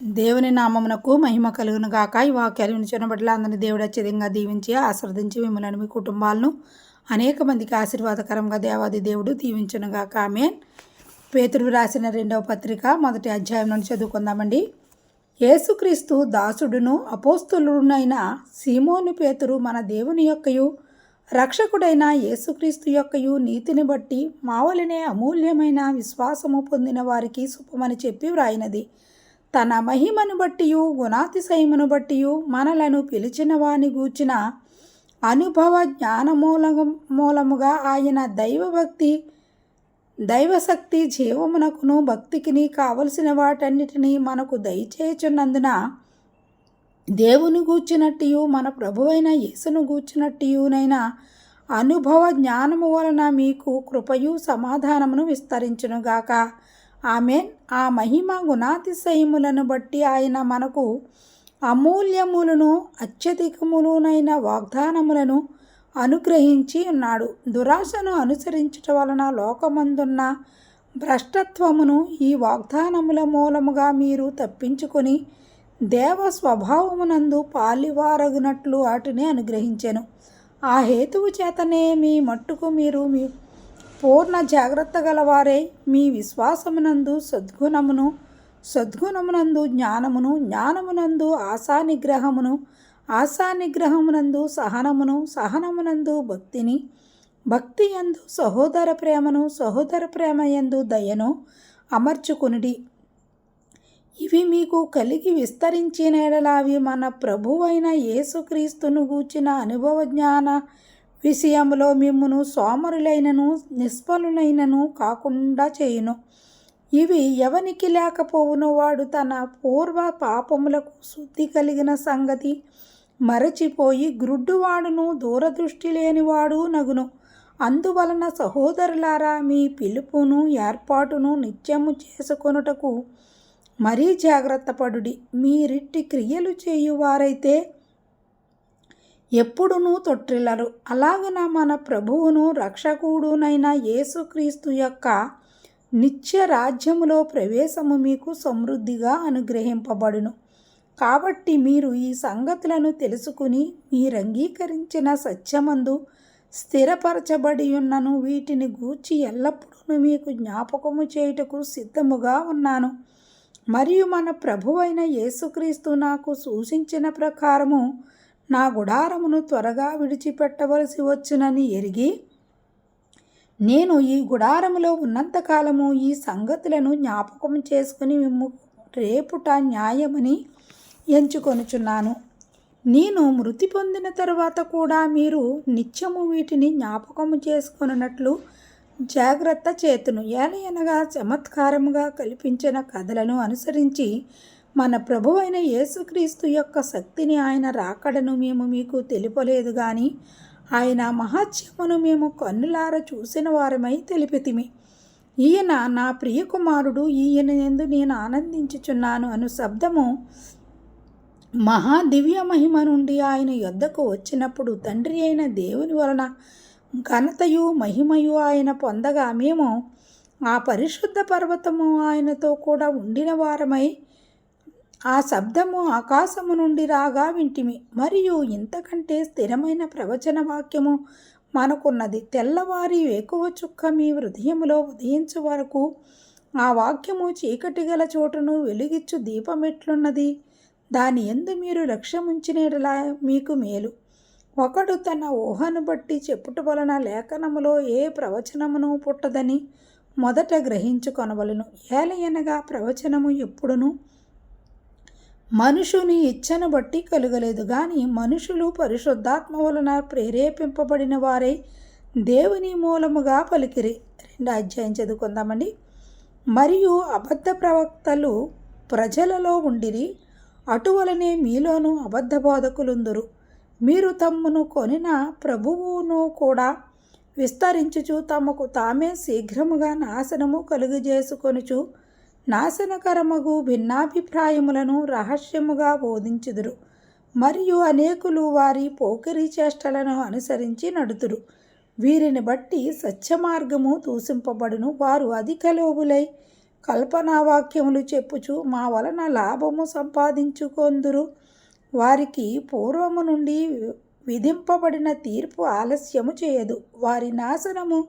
దేవుని నామమునకు మహిమ కలుగును గాక. ఈ వాక్యాలు వినిచిన అందరినీ దేవుడు అత్యధికంగా దీవించి ఆశ్రదించి మిమ్మల్ని మీ కుటుంబాలను అనేక మందికి ఆశీర్వాదకరంగా దేవాది దేవుడు దీవించును గాక. ఆమె పేతురు రాసిన రెండవ పత్రిక మొదటి అధ్యాయం నుండి చదువుకుందామండి. యేసుక్రీస్తు దాసుడును అపోస్తులునైన సీమోను పేతురు మన దేవుని యొక్కయు రక్షకుడైన యేసుక్రీస్తు యొక్కయు నీతిని బట్టి మావలనే అమూల్యమైన విశ్వాసము పొందిన వారికి శుభమని చెప్పి వ్రాయినది. తన మహిమను బట్టియు గుణాతిశయమును బట్టియు మనలను పిలిచిన వాని గూర్చిన అనుభవ జ్ఞానమూల మూలముగా ఆయన దైవభక్తి దైవశక్తి జీవమునకును భక్తికిని కావలసిన వాటన్నిటినీ మనకు దయచేచున్నందున దేవుని గూర్చినట్టు మన ప్రభువైన యేసును గూర్చినట్టునైనా అనుభవ జ్ఞానము వలన మీకు కృపయు సమాధానమును విస్తరించునుగాక. ఆమె ఆ మహిమ గుణాతిశయములను బట్టి ఆయన మనకు అమూల్యములను అత్యధికములునైన వాగ్దానములను అనుగ్రహించి ఉన్నాడు. దురాశను అనుసరించటం వలన లోకమందున్న భ్రష్టత్వమును ఈ వాగ్దానముల మూలముగా మీరు తప్పించుకొని దేవ స్వభావమునందు పాలివారగునట్లు వాటిని అనుగ్రహించెను. ఆ హేతువు చేతనే మీ మట్టుకు మీరు మీ పూర్ణ జాగ్రత్త గలవారే మీ విశ్వాసమునందు సద్గుణమును సద్గుణమునందు జ్ఞానమును జ్ఞానమునందు ఆశానిగ్రహమును ఆశానిగ్రహమునందు సహనమును సహనమునందు భక్తిని భక్తి యందు సహోదర ప్రేమను సహోదర ప్రేమ యందు దయను అమర్చుకునిడి. ఇవి మీకు కలిగి విస్తరించిన మన ప్రభువైన యేసుక్రీస్తును గూర్చిన అనుభవ జ్ఞాన విషయంలో మిమ్మును సోమరులైనను నిష్ఫలులైనను కాకుండా చేయును. ఇవి ఎవనికి లేకపోవునో వాడు తన పూర్వ పాపములకు శుద్ధి కలిగిన సంగతి మరచిపోయి గ్రుడ్డువాడును దూరదృష్టి లేనివాడు నగును. అందువలన సహోదరులారా మీ పిలుపును ఏర్పాటును నిత్యము చేసుకొనుటకు మరీ జాగ్రత్త పడుడి మీరిట్టి క్రియలు చేయువారైతే ఎప్పుడునూ తొట్టిల్లరు. అలాగున మన ప్రభువును రక్షకుడునైన యేసుక్రీస్తు యొక్క నిత్య రాజ్యములో ప్రవేశము మీకు సమృద్ధిగా అనుగ్రహింపబడును. కాబట్టి మీరు ఈ సంగతులను తెలుసుకుని మీరు అంగీకరించిన సత్యమందు స్థిరపరచబడి ఉన్నను వీటిని గూర్చి ఎల్లప్పుడూ మీకు జ్ఞాపకము చేయుటకు సిద్ధముగా ఉన్నాను. మరియు మన ప్రభువైన యేసుక్రీస్తు నాకు సూచించిన ప్రకారము నా గుడారమును త్వరగా విడిచిపెట్టవలసి వచ్చునని ఎరిగి నేను ఈ గుడారములో ఉన్నంతకాలము ఈ సంగతులను జ్ఞాపకం చేసుకుని మిమ్ము రేపుట న్యాయమని ఎంచుకొనుచున్నాను. నేను మృతి పొందిన తరువాత కూడా మీరు నిత్యము వీటిని జ్ఞాపకము చేసుకున్నట్లు జాగ్రత్త చేతును ఏలయనగా చమత్కారముగా కల్పించిన కథలను అనుసరించి మన ప్రభువైన యేసుక్రీస్తు యొక్క శక్తిని ఆయన రాకడను మేము మీకు తెలుపలేదు కానీ ఆయన మహాత్యమును మేము కన్నులార చూసిన వారమై తెలిపితిమి. ఈయన నా ప్రియకుమారుడు ఈయన ఎందు నేను ఆనందించుచున్నాను అను శబ్దము మహా దివ్య మహిమ నుండి ఆయన యొద్దకు వచ్చినప్పుడు తండ్రి అయిన దేవుని వలన ఘనతయు మహిమయు ఆయన పొందగా మేము ఆ పరిశుద్ధ పర్వతము ఆయనతో కూడా ఉండిన వారమై ఆ శబ్దము ఆకాశము నుండి రాగా వింటిమి. మరియు ఇంతకంటే స్థిరమైన ప్రవచన వాక్యము మనకున్నది. తెల్లవారి వేకువ చుక్క మీ హృదయములో ఉదయించు వరకు ఆ వాక్యము చీకటి గల చోటును వెలిగిచ్చు దీపమెట్లున్నది. దాని ఎందు మీరు లక్ష్యముంచినలా మీకు మేలు. ఒకడు తన ఊహను బట్టి చెప్పుట వలన లేఖనములో ఏ ప్రవచనమును పుట్టదని మొదట గ్రహించుకొనవలను ఏలయనగా ప్రవచనము ఎప్పుడును మనుషుని ఇచ్చను బట్టి కలుగలేదు కానీ మనుషులు పరిశుద్ధాత్మ వలన ప్రేరేపింపబడిన వారై దేవుని మూలముగా పలికిరి. రెండు అధ్యాయం చదువుకుందామండి. మరియు అబద్ధ ప్రవక్తలు ప్రజలలో ఉండిరి అటువలనే మీలోనూ అబద్ధ బోధకులుందురు. మీరు తమ్మును కొనిన ప్రభువును కూడా విస్తరించుచు తమకు తామే శీఘ్రముగా నాశనము కలుగజేసుకొనుచు నాశనకరమగు భిన్నాభిప్రాయములను రహస్యముగా బోధించుదురు. మరియు అనేకులు వారి పోకిరి చేష్టలను అనుసరించి నడుతురు. వీరిని బట్టి సత్యమార్గము దూషింపబడును వారు అధిక లోబులై కల్పనావాక్యములు చెప్పుచు మా వలన లాభము సంపాదించుకొందురు. వారికి పూర్వము నుండి విధింపబడిన తీర్పు ఆలస్యము చేయదు. వారి నాశనము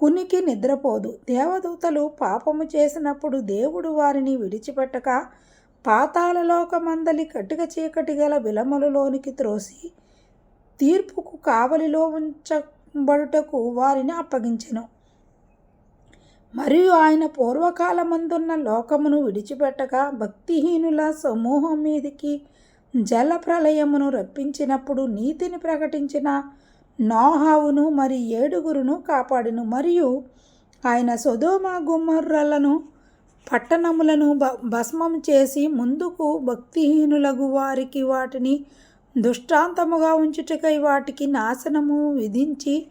కునికి నిద్రపోదు. దేవదూతలు పాపము చేసినప్పుడు దేవుడు వారిని విడిచిపెట్టక పాతాలలోకమందలి కటిక చీకటి గల విలమలలోనికి త్రోసి తీర్పుకు కావలిలో ఉంచబడుటకు వారిని అప్పగించెను. మరియు ఆయన పూర్వకాలమందున్న లోకమును విడిచిపెట్టక భక్తిహీనుల సమూహం మీదికి జల ప్రళయమును రప్పించినప్పుడు నీతిని ప్రకటించిన నోహావును మరి ఏడుగురును కాపాడును. మరియు ఆయన సొదోమ గుమ్మర్రలను పట్టణములను బ భస్మం చేసి ముందుకు భక్తిహీనులగు వారికి వాటిని దృష్టాంతముగా ఉంచుటకై వాటికి నాశనము విధించి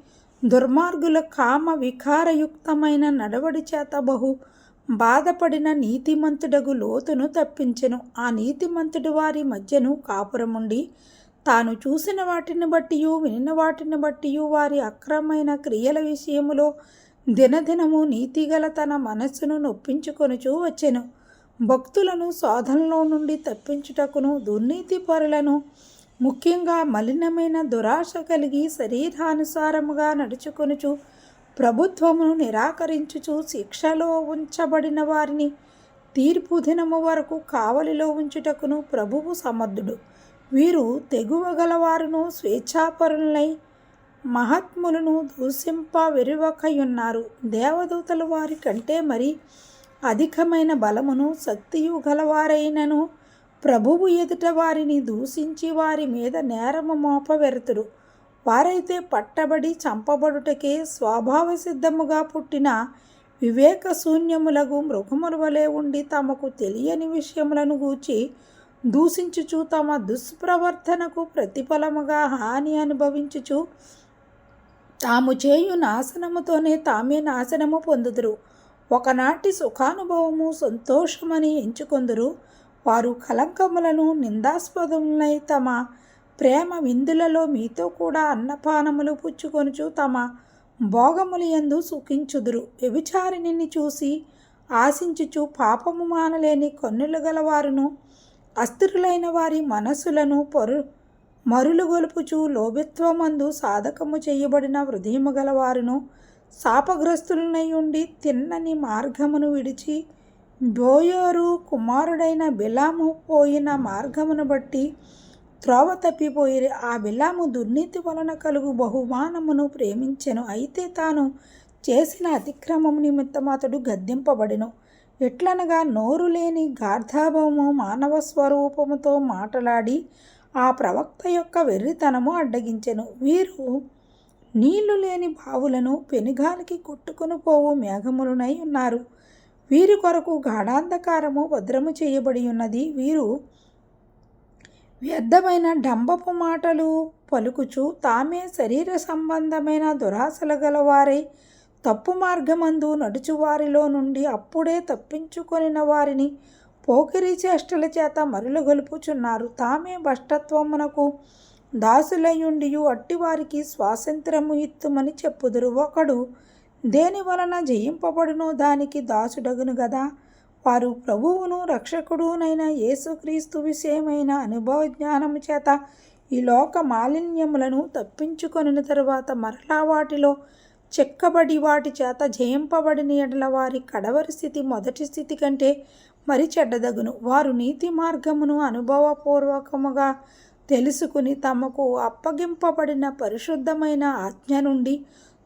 దుర్మార్గుల కామ వికారయుక్తమైన నడవడి చేత బహు బాధపడిన నీతిమంతుడగు లోతును తప్పించెను. ఆ నీతిమంతుడు వారి మధ్యను కాపురముండి తాను చూసిన వాటిని బట్టి వినిన వాటిని బట్టి వారి అక్రమైన క్రియల విషయములో దినదినము నీతిగల తన మనస్సును నొప్పించుకొనుచూ వచ్చెను. భక్తులను సాధనలో నుండి తప్పించుటకును దుర్నీతి పరులను ముఖ్యంగా మలినమైన దురాశ కలిగి శరీరానుసారముగా నడుచుకొనుచు ప్రభుత్వమును నిరాకరించుచు శిక్షలో ఉంచబడిన వారిని తీర్పు దినము వరకు కావలిలో ఉంచుటకును ప్రభువు సమర్థుడు. వీరు తెగువగలవారును స్వేచ్ఛాపరులై మహాత్ములను దూషింప వెరువకయున్నారు. దేవదూతలు వారి కంటే మరి అధికమైన బలమును శక్తియు గలవారైనను ప్రభువు ఎదుట వారిని దూషించి వారి మీద నేరము మోపవెరుతురు. వారైతే పట్టబడి చంపబడుటకే స్వభావ సిద్ధముగా పుట్టిన వివేక శూన్యములకు మృగముల వలె ఉండి తమకు తెలియని విషయములను గూర్చి దూషించుచు తమ దుష్ప్రవర్తనకు ప్రతిఫలముగా హాని అనుభవించుచు తాము చేయు నాశనముతోనే తామే నాశనము పొందుదురు. ఒకనాటి సుఖానుభవము సంతోషమని ఎంచుకొందురు. వారు కలంకములను నిందాస్పదములై తమ ప్రేమ విందులలో మీతో కూడా అన్నపానములు పుచ్చుకొనుచు తమ భోగములు ఎందు సుఖించుదురు. వ్యభిచారిణిని చూసి ఆశించుచు పాపము మానలేని కన్నులు గలవారును అస్థిరులైన వారి మనస్సులను పరు మరులుగొలుపుచు లోభిత్వమందు సాధకము చేయబడిన హృదయము గలవారును శాపగ్రస్తులనై ఉండి తిన్నని మార్గమును విడిచి బోయోరు కుమారుడైన బిలాము పోయిన మార్గమును బట్టి త్రోవ తప్పిపోయి ఆ బిలాము దుర్నీతి వలన కలుగు బహుమానమును ప్రేమించెను. అయితే తాను చేసిన అతిక్రమం నిమిత్తం అతడు గద్దెంపబడెను. ఎట్లనగా నోరు లేని గార్ధాభవము మానవ స్వరూపముతో మాటలాడి ఆ ప్రవక్త యొక్క వెర్రితనము అడ్డగించెను. వీరు నీళ్ళు లేని బావులను పెనుగాలికి కొట్టుకుని పోవు మేఘములునై ఉన్నారు. వీరి కొరకు గాఢాంధకారము భద్రము చేయబడి ఉన్నది. వీరు వ్యర్థమైన డంబపు మాటలు పలుకుచు తామే శరీర సంబంధమైన దురాశలు గలవారై తప్పు మార్గమందు నడుచువారిలో నుండి అప్పుడే తప్పించుకొనిన వారిని పోకిరి చేష్టల చేత మరులుగొలుపుచున్నారు. తామే భష్టత్వమునకు దాసులయ్యుండియు అట్టివారికి స్వాతంత్రము ఇత్తుమని చెప్పుదురు. ఒకడు దేని వలన జయింపబడును దానికి దాసుడగును గదా. వారు ప్రభువును రక్షకుడునైన యేసుక్రీస్తు విషయమైన అనుభవ జ్ఞానము చేత ఈ లోక మాలిన్యములను తప్పించుకొనిన తరువాత మరలా వాటిలో చెక్కబడి వాటి చేత జయింపబడిన ఎడల వారి కడవరి స్థితి మొదటి స్థితి కంటే మరి చెడ్డదగును. వారు నీతి మార్గమును అనుభవపూర్వకముగా తెలుసుకుని తమకు అప్పగింపబడిన పరిశుద్ధమైన ఆజ్ఞ నుండి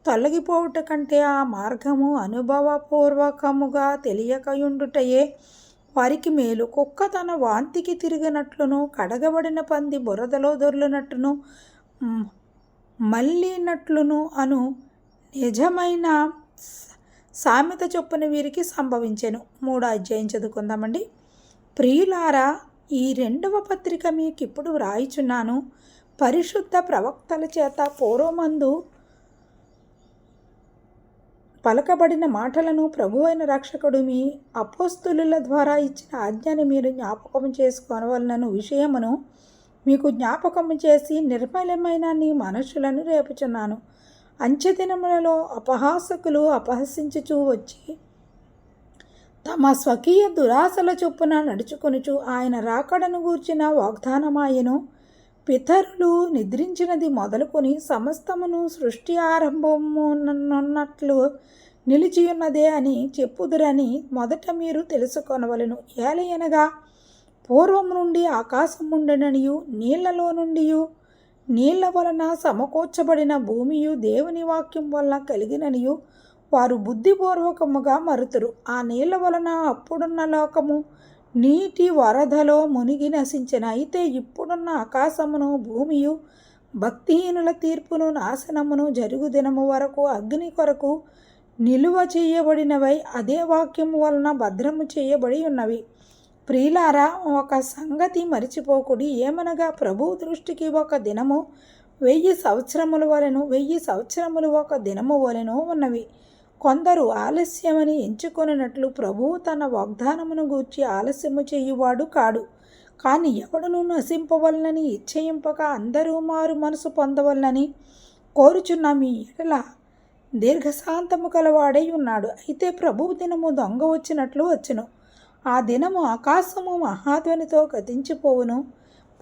తొలగిపోవుట కంటే ఆ మార్గము అనుభవపూర్వకముగా తెలియకయుండుటయే వారికి మేలు. కుక్క తన వాంతికి తిరిగినట్లును కడగబడిన పంది బురదలో దొర్లినట్లును మళ్ళీనట్లును అను నిజమైన సామెత చొప్పున వీరికి సంభవించెను. మూడో అధ్యాయం చదువుకుందామండి. ప్రియులారా ఈ రెండవ పత్రిక మీకు ఇప్పుడు వ్రాయిచున్నాను. పరిశుద్ధ ప్రవక్తల చేత పూర్వమందు పలకబడిన మాటలను ప్రభువైన రక్షకుడు మీ అపోస్తులుల ద్వారా ఇచ్చిన ఆజ్ఞని మీరు జ్ఞాపకం చేసుకోవలనను విషయమును మీకు జ్ఞాపకం చేసి నిర్మలమైన నీ మనుషులను రేపుచున్నాను. అంచెదినములలో అపహాసకులు అపహసించుచూ వచ్చి తమ స్వకీయ దురాశల చొప్పున నడుచుకొనుచు ఆయన రాకడను గూర్చిన వాగ్దానమాయను. పితరులు నిద్రించినది మొదలుకొని సమస్తమును సృష్టి ఆరంభమున్నట్లు నిలిచియున్నదే అని చెప్పుదురని మొదట మీరు తెలుసుకొనవలను. ఏలయనగా పూర్వం నుండి ఆకాశం ఉండననియు నీళ్ళలో నుండియు నీళ్ళ వలన సమకూర్చబడిన భూమియు దేవుని వాక్యం వలన కలిగిననియు. వారు బుద్ధిపూర్వకముగా మరుతురు. ఆ నీళ్ళ వలన అప్పుడున్న లోకము నీటి వరదలో మునిగి నశించిన. అయితే ఇప్పుడున్న ఆకాశమును భూమియు భక్తిహీనుల తీర్పును నాశనమును జరుగు దినము వరకు అగ్ని కొరకు నిలువ చేయబడినవై అదే వాక్యము వలన భద్రము చేయబడి ఉన్నవి. ప్రియులారా ఒక సంగతి మరిచిపోకుడి. ఏమనగా ప్రభు దృష్టికి ఒక దినము వెయ్యి సంవత్సరముల వలెను వెయ్యి సంవత్సరములు ఒక దినము వలెను ఉన్నవి. కొందరు ఆలస్యమని ఎంచుకొనినట్లు ప్రభువు తన వాగ్దానమును గూర్చి ఆలస్యము చేయువాడు కాడు. కానీ ఎవడును నశింపవలనని ఇచ్చయింపక అందరూ మారు మనసు పొందవలనని కోరుచున్న మీ ఎడల దీర్ఘశాంతము కలవాడై ఉన్నాడు. అయితే ప్రభువు దినము దొంగ వచ్చినట్లు వచ్చును. ఆ దినము ఆకాశము మహాధ్వనితో గతించిపోవును.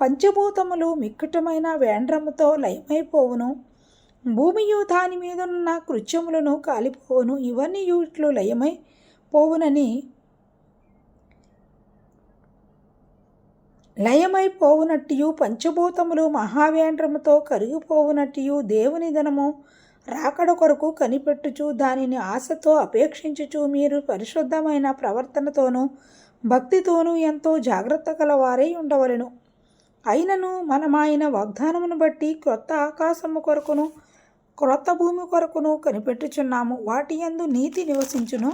పంచభూతములు మిక్కుటమైన వేండ్రముతో లయమైపోవును. భూమియు దాని మీదున్న కృత్యములను కాలిపోవును. ఇవన్నీ ఇట్లు లయమై పోవునని లయమైపోవునట్టియు పంచభూతములు మహావేంద్రముతో కరిగిపోవునట్టియు దేవుని ధనము రాకడ కొరకు కనిపెట్టుచు దానిని ఆశతో అపేక్షించుచు మీరు పరిశుద్ధమైన ప్రవర్తనతోనూ భక్తితోనూ ఎంతో జాగ్రత్త కలవారై ఉండవలెను. అయినను మనమాయన వాగ్దానమును బట్టి క్రొత్త ఆకాశము కొరకును క్రొత్త భూమి కొరకును కనిపెట్టుచున్నాము. వాటి యందు నీతి నివసించును.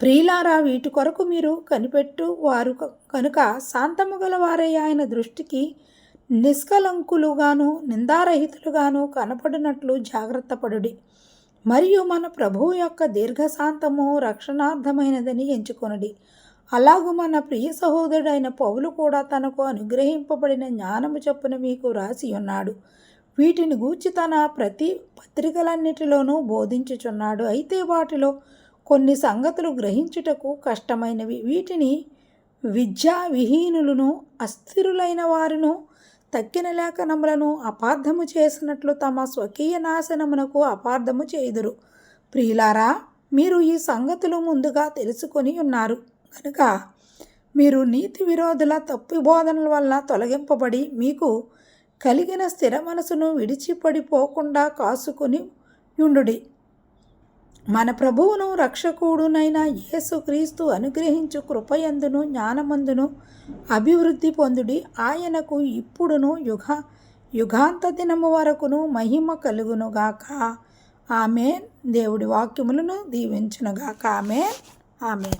ప్రియులారా వీటి కొరకు మీరు కనిపెట్టు వారు కనుక శాంతము గలవారై ఆయన దృష్టికి నిష్కలంకులుగాను నిందారహితులుగాను కనపడినట్లు జాగ్రత్త పడుడి. మరియు మన ప్రభువు యొక్క దీర్ఘశాంతము రక్షణార్థమైనదని ఎంచుకొనడి. అలాగూ మన ప్రియ సహోదరుడైన పౌలు కూడా తనకు అనుగ్రహింపబడిన జ్ఞానము చొప్పున మీకు రాసి ఉన్నాడు వీటిని గూర్చి తన ప్రతి పత్రికలన్నిటిలోనూ బోధించుచున్నాడు. అయితే వాటిలో కొన్ని సంగతులు గ్రహించుటకు కష్టమైనవి. వీటిని విద్యా విహీనులను అస్థిరులైన వారును తక్కిన లేఖనములను అపార్థము చేసినట్లు తమ స్వకీయ నాశనమునకు అపార్థము చేయుదురు. ప్రియులారా మీరు ఈ సంగతులు ముందుగా తెలుసుకొని ఉన్నారు. కనుక మీరు నీతి విరోధుల తప్పు బోధనల వల్ల తొలగింపబడి మీకు కలిగిన స్థిర మనసును విడిచిపడిపోకుండా కాసుకొని యుండుడి మన ప్రభువును రక్షకుడునైన యేసుక్రీస్తు అనుగ్రహించు కృపయందును జ్ఞానమందును అభివృద్ధి పొందుడి. ఆయనకు ఇప్పుడును యుగ యుగాంత దినము వరకును మహిమ కలుగునుగాక ఆమె దేవుడి వాక్యములను దీవించునుగాక ఆమె ఆమె